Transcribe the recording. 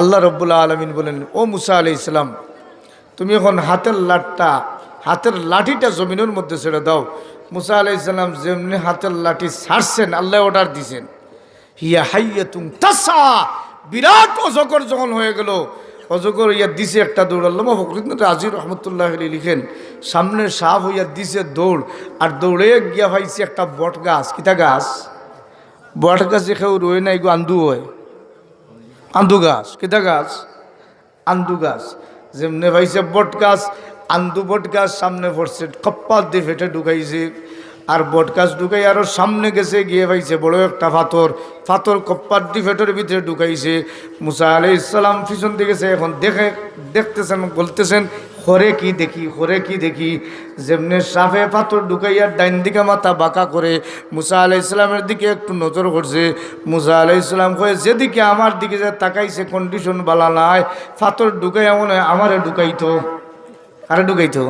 আল্লাহ রব্বুল্লা আলমিন বলেন, ও মুসা আলি ইসলাম তুমি এখন হাতের লাঠটা, হাতের লাঠিটা জমিনের মধ্যে ছেড়ে দাও। মুসা আলি ইসলাম যেমনি হাতের লাঠি ছাড়ছেন, আল্লাহ অর্ডার দিছেন। হিয়া হাইয়া তুম তাসা, বিরাট অজগর যখন হয়ে গেল, অজগর ইয়া দিছে একটা দৌড় আল্লাহ ফকরিদ রাজির রহমতুল্লাহ লিখেন, সামনে সাপ হইয়া দিছে দৌড়, আর দৌড়ে গিয়া ভাইছে একটা বট গাছ কিতা গাছ? বট গাছে কেউ রয়ে নাই গো, আন্দু হয়। আন্দু গাছ কেটা গাছ? আন্দু গাছ। যেমনি ভাইছে বট গাছ, আন্দু বট গাছ সামনে পড়ছে কপ্পাত দিয়ে ফেটে ঢুকাইছে। আর বট গাছ ঢুকাই আরও সামনে গেছে, গিয়ে ভাইছে বড় একটা পাথর পাথর কপ্পার দিয়ে ফেটের ভিতরে ঢুকাইছে। মুসা আলি ইসলাম পিছন দিয়ে গেছে, এখন দেখে দেখতেছেন, বলতেছেন হরে কি দেখি, হরে কি দেখি? যেমনি সাফে পাথর ঢুকাইয়া ডাইন দিকে মাথা বাঁকা করে মুসা আলাই ইসলামের দিকে একটু নজর করছে। মুসা আলাই ইসলাম কয়ে, যেদিকে আমার দিকে যে তাকাইছে কন্ডিশন বালা নাই, পাথর ঢুকাইয়া মনে হয় আমারে ঢুকাইতো। আরে ঢুকাইতো?